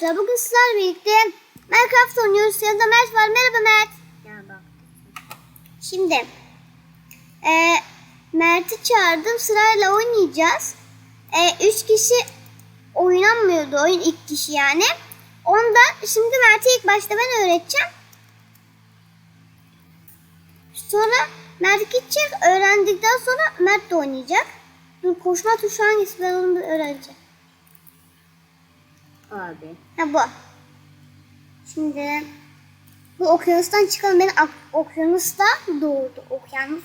arkadaşlar. Bugün sizlerle birlikte Minecraft oynuyoruz. Yanında Mert var. Merhaba Mert. Şimdi e, Mert'i çağırdım. Sırayla oynayacağız. E, üç kişi oynanmıyordu. Oyun ilk kişi yani. Ondan şimdi Mert'e ilk başta ben öğreteceğim. Sonra Mert gidecek. Öğrendikten sonra Mert de oynayacak. Dur koşma tuşu hangisi ben onu öğreneceğim. Abi. Ha bu. Şimdi bu okyanustan çıkalım. Beni ak- okyanusta doğurdu. Okyanus.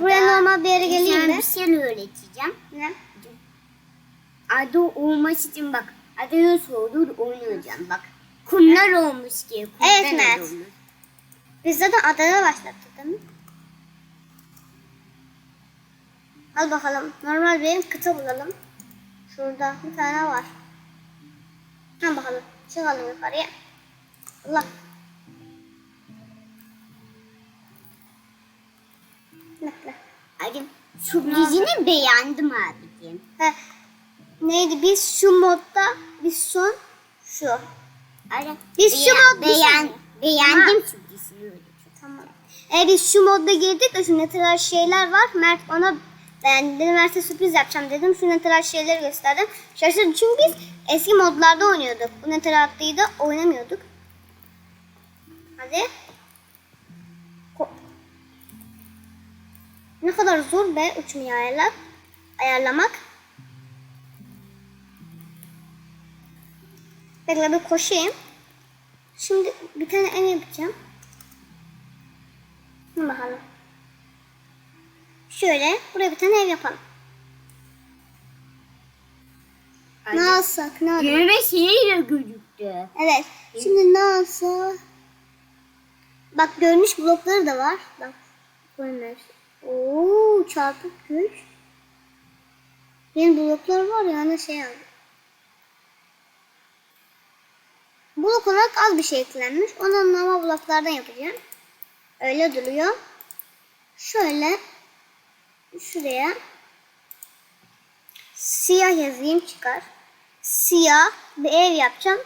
Buraya normal bir yere geleyim mi? bir şey öğreteceğim. Ne? Adı olması için bak. Adı nasıl olur öğreteceğim bak. Kumlar olmuş ki. kumdan Evet, Mert. Biz zaten adaya başlattık değil mi? Al bakalım. Normal bir kıta bulalım. Şurada bir tane var. Al bakalım. Çıkalım yukarıya. Allah. Hadi sürprizini beğendim abicim. He. Neydi? Biz şu modda, biz son şu. Hadi. Biz şu mod- bir beğen, beğendim sürprizini. Tamam. E biz şu modda girdik de şu natural şeyler var. Mert ona ben dedim Mert'e sürpriz yapacağım dedim. Şu natural şeyleri gösterdim. Şaşırdı çünkü biz eski modlarda oynuyorduk. Bu natural atlıyı da oynamıyorduk. Hadi. Ne kadar zor be uçmayı ayarlar, ayarlamak. Bekle bir koşayım. Şimdi bir tane ev yapacağım. Bakalım. Şöyle buraya bir tane ev yapalım. Hadi. Ne alsak? Ne alalım? Yürüme şeyiyle gözüktü. Evet. Şimdi ne alsak? Bak görünüş blokları da var. Bak. Görünüş. Oo çarpık güç. Yeni bloklar var ya hani şey aldım. Blok olarak az bir şey eklenmiş. Onu normal bloklardan yapacağım. Öyle duruyor. Şöyle şuraya siyah yazayım çıkar. Siyah bir ev yapacağım.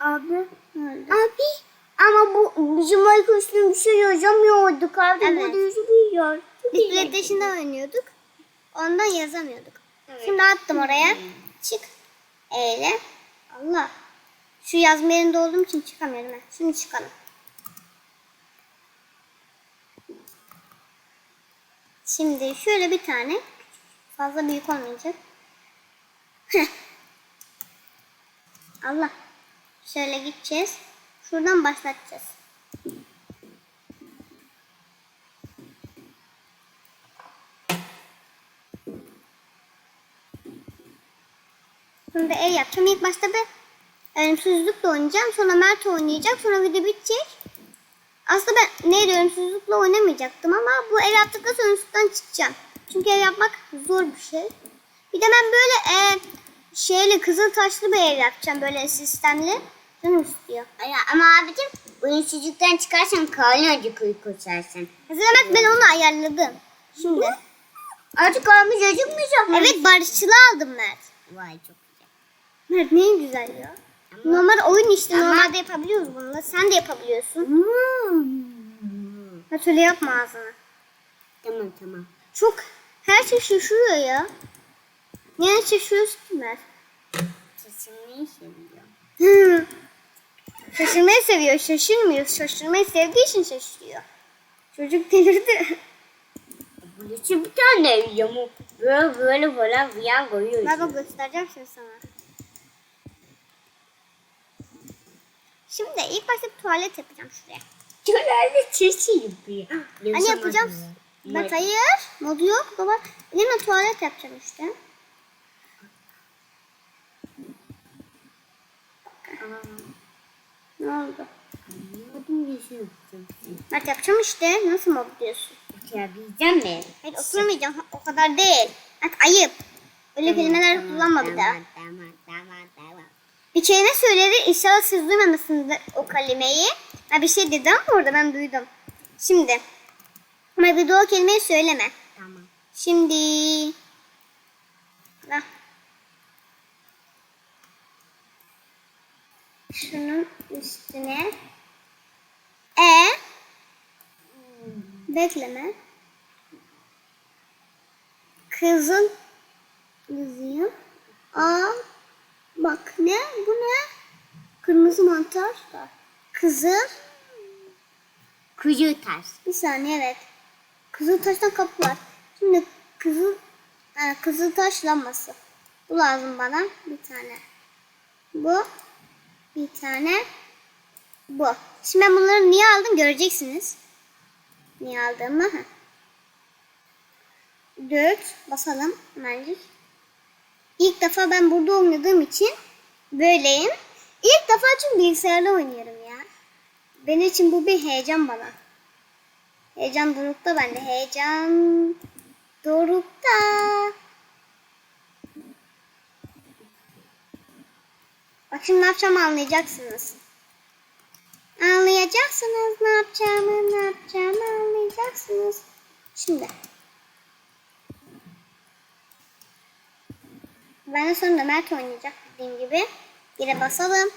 Abi. Nerede? Abi ama bu bizim arkadaşlar bir şey yazamıyorduk abi. Evet. Burada yazılıyor. Biz PlayStation'da oynuyorduk. Ondan yazamıyorduk. Şimdi attım oraya. Çık. Eyle. Allah. Şu yazma yerinde olduğum için çıkamıyorum ben. Şimdi çıkalım. Şimdi şöyle bir tane. Fazla büyük olmayacak. Allah. Şöyle gideceğiz. Şuradan başlatacağız. Şimdi ev yapacağım. İlk başta bir ölümsüzlükle oynayacağım. Sonra Mert oynayacak. Sonra video bitecek. Aslında ben neydi ölümsüzlükle oynamayacaktım ama bu ev yaptıktan sonra ölümsüzlükten çıkacağım. Çünkü ev yapmak zor bir şey. Bir de ben böyle e, şeyli kızıl taşlı bir ev yapacağım. Böyle sistemli. Canım istiyor. Ay, ama abicim çocuktan çıkarsan karnı acıkıyor koşarsan. Mesela Mert ben onu ayarladım. Şimdi. Artık karnımız acıkmayacak mı? Evet barışçılı aldım Mert. Vay çok güzel. Mert ne güzel ya. Normal oyun işte. Ama- Normalde yapabiliyoruz bununla. Sen de yapabiliyorsun. Hmm. Öyle yapma ağzına. Tamam tamam. Çok her şey şaşırıyor ya. Niye şaşırıyorsun ki Mert? Kesinlikle seviyorum. Hı. Şaşırmayı seviyor. Şaşırmıyor. Şaşırmayı sevdiği için şaşırıyor. Çocuk delirdi. Burası bir tane yamuk. Böyle böyle falan filan koyuyor. Bak bak göstereceğim şimdi sana. Şimdi ilk başta bir tuvalet yapacağım şuraya. Şöyle sesi yapıyor. Hani yapacağım. Bak hayır. Modu yok. Baba elimle tuvalet yapacağım işte. Ne oldu? Mert yapacağım işte. Nasıl mod diyorsun? Yapabileceğim mi? Hayır oturamayacağım. O kadar değil. Bak ayıp. Öyle kelimeler kullanma bir daha. Tamam tamam tamam bir kere ne söyledi? İnşallah siz duymamışsınız o kelimeyi. Ha bir şey dedi ama orada ben duydum. Şimdi. Ama bir de o kelimeyi söyleme. Tamam. Şimdi. Hah. Şunun üstüne. E. Bekleme. Kızın. Kızıyım. A. Bak ne? Bu ne? Kırmızı mantar. Kızıl. Kuyu taş. Bir saniye evet. Kızıl taştan kapı var. Şimdi kızıl e, kızıl taş lambası. Bu lazım bana. Bir tane. Bu. Bir tane. Bu. Şimdi ben bunları niye aldım göreceksiniz. Niye aldığımı. Dört. Basalım hemencik. İlk defa ben burada oynadığım için böyleyim. İlk defa çünkü bilgisayarda oynuyorum ya. Benim için bu bir heyecan bana. Heyecan dorukta bende. Heyecan dorukta. Bak şimdi ne yapacağımı anlayacaksınız. Anlayacaksınız ne yapacağımı, ne yapacağımı anlayacaksınız. Şimdi. Ben de sonra Mert oynayacak dediğim gibi. Yine basalım.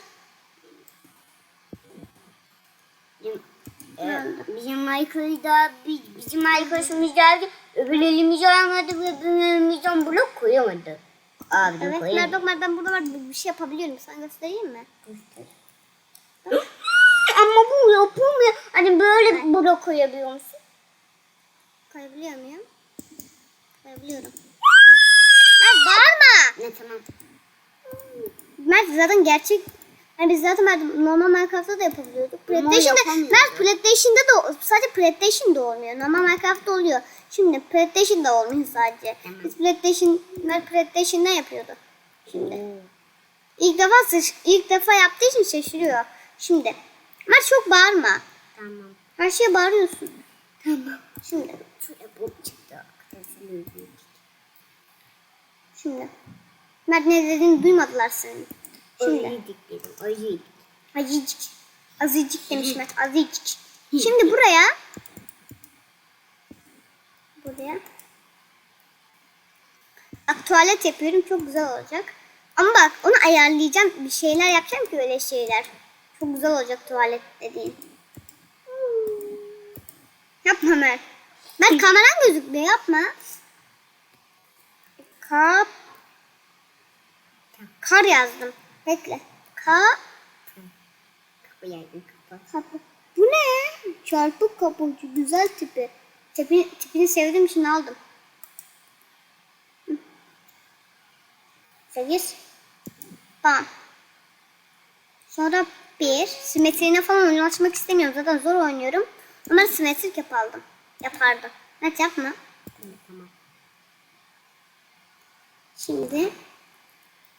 Bizim, e, Michael'da bi- bizim arkadaşımız geldi. Öbür elimizi almadı ve öbür elimizden blok koyamadı. Abi Evet koyamadı. Bak Mert ben burada var bir şey yapabiliyorum. Sana göstereyim mi? Ama bu yapılmıyor. Hani böyle blok koyabiliyor musun? Koyabiliyor muyum? Koyabiliyorum. Tamam. Mert zaten gerçek yani biz zaten Mert normal Minecraft'ta da yapabiliyorduk. PlayStation'da. Mert PlayStation'da da sadece PlayStation'da olmuyor. Normal Minecraft'ta oluyor. Şimdi PlayStation'da olmuyor sadece. Biz PlayStation Mert PlayStation'da yapıyordu. Şimdi ilk defa ilk defa yaptığı için şaşırıyor. Şimdi Mert çok bağırma. Tamam. Her şeye bağırıyorsun. Tamam. Şimdi Şöyle bu çıktı. Şimdi Mert ne dediğini duymadılar senin. Şimdi. Dedim. Acıydık. Azıcık. Azıcık demiş Mert. Azıcık. Şimdi buraya buraya bak tuvalet yapıyorum. Çok güzel olacak. Ama bak onu ayarlayacağım. Bir şeyler yapacağım ki öyle şeyler. Çok güzel olacak tuvalet dediğin. Yapma Mert. Mert kameran gözükmüyor. Yapma. Kap. Kar yazdım. Bekle. Ka. Kapı yaydın kapı. Kapı. Bu ne? Çarpık kapıcı. Güzel tipi. Tipi, tipini sevdiğim için aldım. Hı. Sekiz. Bam. Sonra bir. Simetriğine falan oynaşmak istemiyorum. Zaten zor oynuyorum. Ama simetrik yapalım. Yapardım. Evet yapma. Tamam. Şimdi.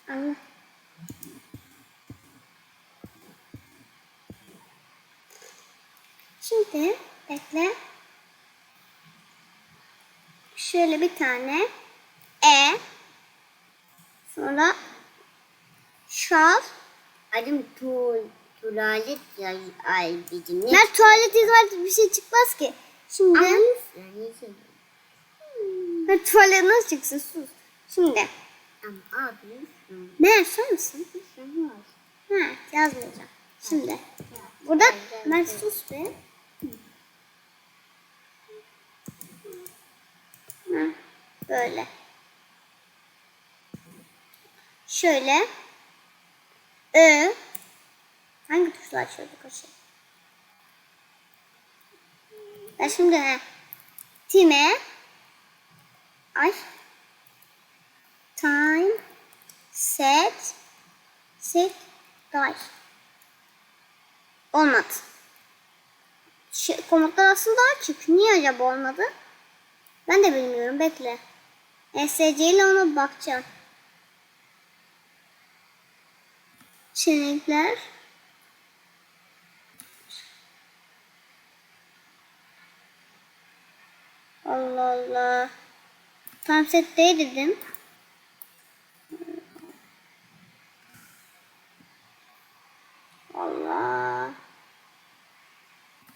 Allah. Şimdi bekle. Şöyle bir tane E sonra şal. Adım tuğ, tuvalet ya ay bizim ne? Mert tuvalet var bir şey çıkmaz ki. Şimdi Ama. Mert tuvalet nasıl çıksın sus. Şimdi Ama abi. Ne sen misin? Ha yazmayacağım. Şimdi burada Mert sus be. Ha, böyle. Şöyle. Ö. Hangi tuşla açıyorduk o şey? Ben şimdi he. Time. Ay. Time. Set. Set. Die. Olmadı. Şey, komutlar aslında açık. Niye acaba olmadı? Ben de bilmiyorum. Bekle. SC ile ona bakacağım. Seçenekler. Allah Allah. Tam set değil dedim. Allah.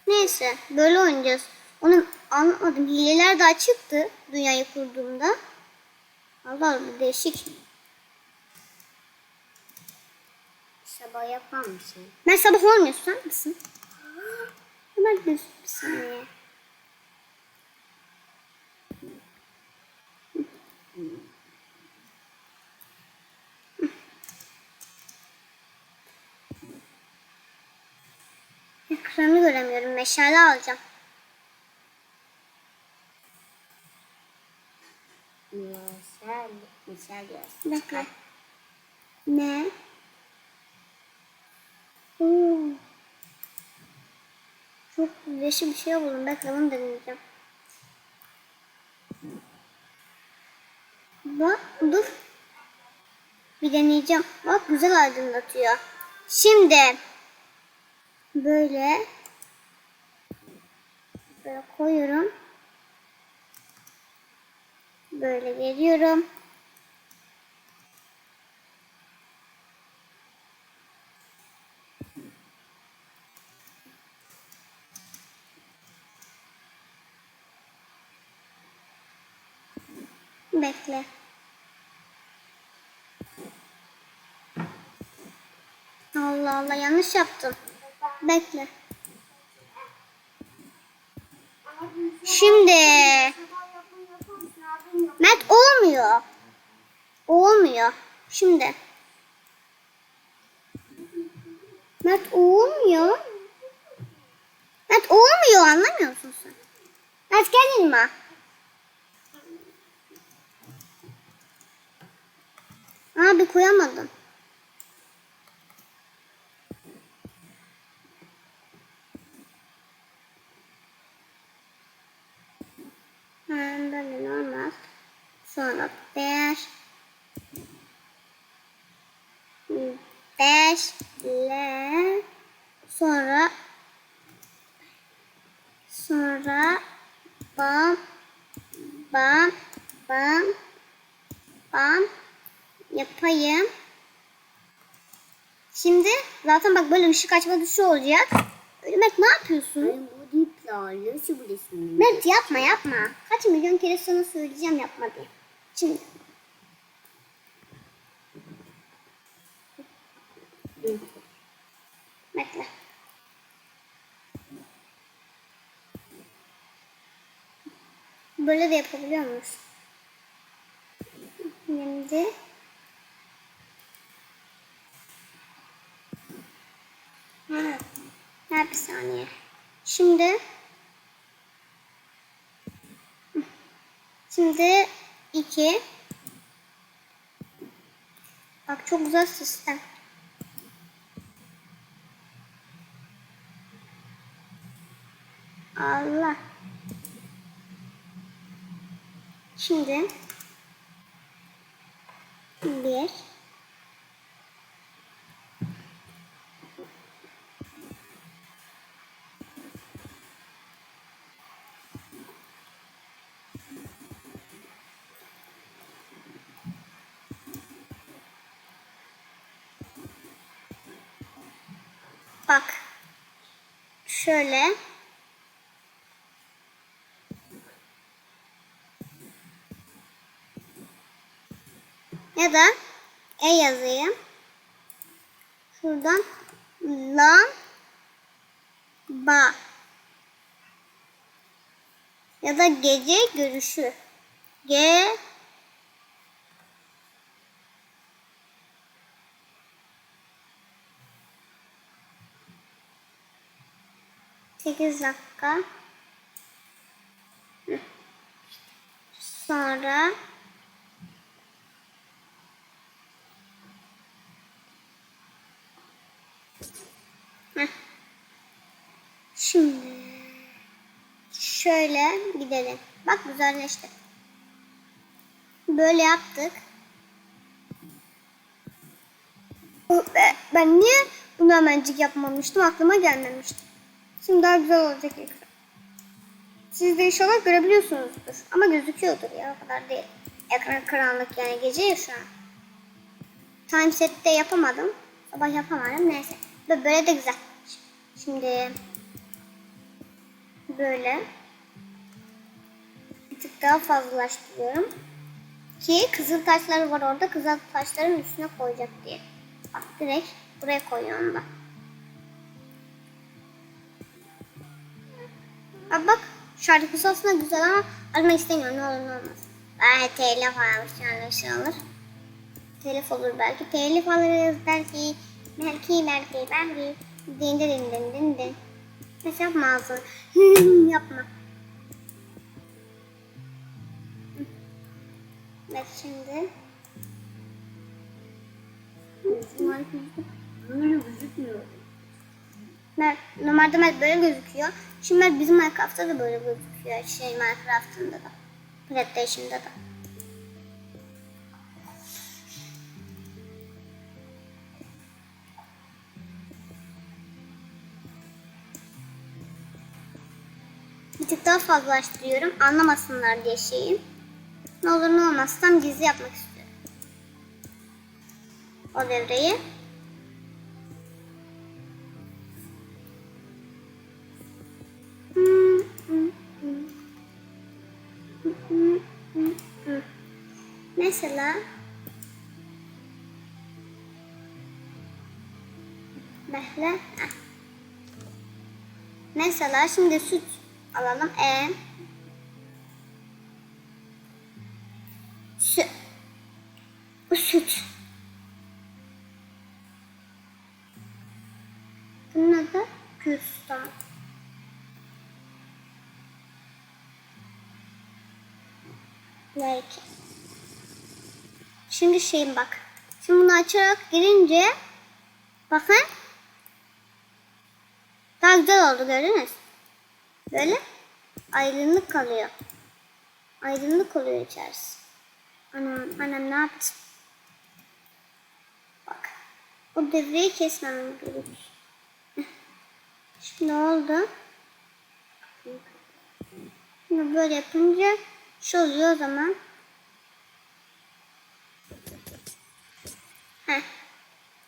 Neyse böyle oynayacağız. Onu anlamadım. Hileler daha çıktı dünyayı kurduğumda. Allah Allah değişik. sabah yapar mısın? Ben sabah olmuyor susar mısın? Hemen bir saniye. Ekranı göremiyorum. Meşale alacağım. Misal Bekle. yazsın. Ne? Oo. Çok leşi bir şey buldum. Bekle deneyeceğim. Bak dur. Bir deneyeceğim. Bak güzel aydınlatıyor. Şimdi böyle böyle koyuyorum. Böyle geliyorum. Bekle. Allah Allah yanlış yaptım. Bekle. Şimdi Mert olmuyor. Olmuyor. Şimdi. Mert olmuyor. Mert olmuyor anlamıyorsun sen. Mert gel yanıma. Abi koyamadım. Böyle normal. Sonra beş. Beşle. Sonra sonra bam bam bam bam yapayım. Şimdi zaten bak böyle ışık açma tuşu olacak. Mert ne yapıyorsun? Bu diplerle şu. Mert yapma yapma. Kaç milyon kere sana söyleyeceğim yapma diye. Şimdi bekle. Böyle de yapabiliyor muyuz? Şimdi ha, bir saniye. Şimdi Şimdi iki. Bak çok güzel sistem. Allah. Şimdi bir şöyle. Ya da E yazayım. Şuradan lan ba ya da gece görüşü. Ge 8 dakika. Sonra Şimdi şöyle gidelim. Bak güzelleşti. Böyle yaptık. E, ben niye bunu hemencik yapmamıştım aklıma gelmemişti. Şimdi daha güzel olacak ekran. Siz de inşallah görebiliyorsunuzdur. Ama gözüküyordur ya o kadar değil. Ekran karanlık yani gece ya şu an. Time set'te yapamadım. Sabah yapamadım neyse. Böyle, de güzel. Şimdi böyle bir tık daha fazlalaştırıyorum. Ki kızıl taşlar var orada kızıl taşların üstüne koyacak diye. Bak direkt Buraya koyuyorum da. Abi bak şarkısı aslında güzel ama almak istemiyorum ne olur ne olmaz. Belki telif almış yani şey olur. Telif olur belki. Telif alırız belki. Belki belki belki. Din din din din din. Neyse yapma ağzını. yapma. Evet şimdi. Böyle gözükmüyor. Mer- Normalde böyle gözüküyor. Şimdi bizim Minecraft'ta da böyle gözüküyor. Şey Minecraft'ında da. PlayStation'da da. Bir tık daha fazlalaştırıyorum. Anlamasınlar diye şeyi. Ne olur ne olmaz tam gizli yapmak istiyorum. O devreyi. Mesela. Heh. Mesela şimdi süt alalım. E Şimdi şeyim bak. Şimdi bunu açarak girince bakın daha güzel oldu gördünüz. Böyle aydınlık kalıyor. Aydınlık oluyor içerisi. Anam, anam ne yaptı? Bak. O devreyi kesmemem gerekiyor. Şimdi oldu. Şimdi böyle yapınca şu oluyor o zaman. Heh.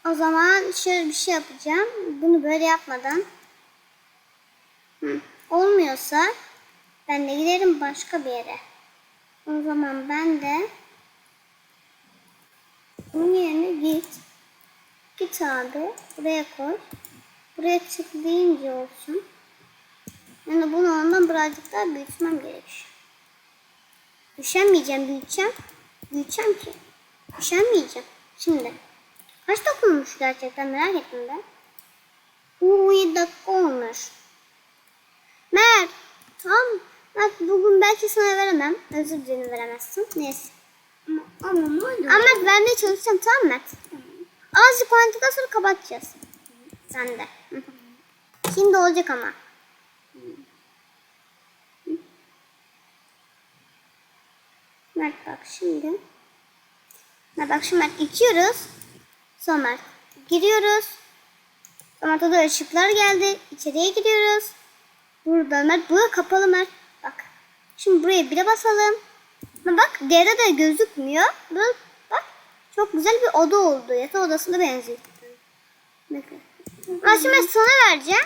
O zaman şöyle bir şey yapacağım. Bunu böyle yapmadan. Hı. Olmuyorsa ben de giderim başka bir yere. O zaman ben de bunun yerine git. Git abi. Buraya koy. Buraya tıklayınca olsun. Yani bunu ondan birazcık daha büyütmem gerekiyor. Üşenmeyeceğim, büyüteceğim. Büyüteceğim ki. Üşenmeyeceğim. Şimdi. Kaç dakika olmuş gerçekten merak ettim ben. Oo 7 dakika olmuş. Mert. Tamam. Mert bugün belki sana veremem. Özür dilerim veremezsin. Neyse. Ama, ama ne oldu? Ama Mert vermeye çalışacağım tamam mı Mert? Azıcık oynadıktan sonra kapatacağız. Sen de. Hı. Şimdi olacak ama. Mert bak şimdi. Mert bak şimdi Mert içiyoruz. Sonra Mert giriyoruz. Sonra da ışıklar geldi. İçeriye giriyoruz. Burada Mert. Burada kapalı Mert. Bak. Şimdi buraya bire basalım. Bak diğerde de gözükmüyor. Böyle bak. Çok güzel bir oda oldu. Yatak odasına benziyor. Bakın. Şimdi ben sana vereceğim.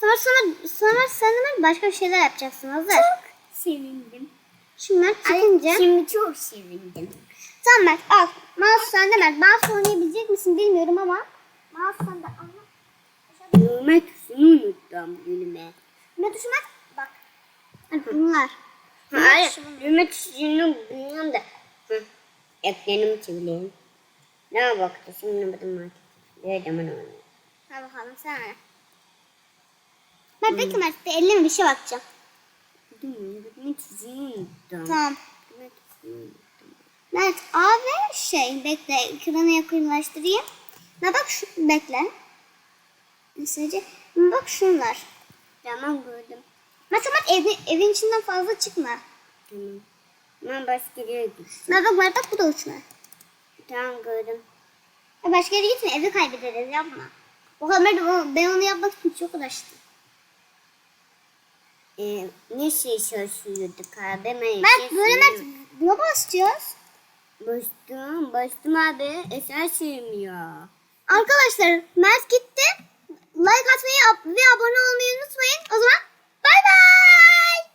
Sonra sonra sonra sen başka bir şeyler yapacaksın. Hazır. Çok sevindim. Şimdi Ay, çıkınca. şimdi çok sevindim. Tamam Mert al. Mouse sende Mert. Mouse oynayabilecek misin bilmiyorum ama. Mouse sende. Ama. Düğme tuşunu unuttum düğme. Ne tuşu Mert? Bak. Hani bunlar. Hayır, düğme tuşunu bilmiyorum da. Hı. Ekranımı çevireyim. Ne baktı şimdi benim artık. Ne zaman oynuyor? Hadi bakalım sen öyle. Mert bekle Mert. Elleme bir şey bakacağım. Düğme tuşunu unuttum. Tamam. Düğme tuşunu unuttum. Mert abi şey bekle ekranı yakınlaştırayım. Ne bak şu bekle. Mesajı. Bak şunlar. Tamam gördüm. Mesela Mert evin, evin içinden fazla çıkma. Tamam. Ben başka yere gittim. Mert bak bak bu da uçma. Tamam gördüm. Ya Başka yere gitme evi kaybederiz yapma. O kadar ben onu yapmak için çok uğraştım. Ee, ne şey çalışıyorduk abi? Ben Mert böyle Mert buna basacağız. Bastım, bastım abi. Eser sürmüyor. Arkadaşlar Mert gitti. Like atmayı ve abone olmayı unutmayın. O zaman bay bay.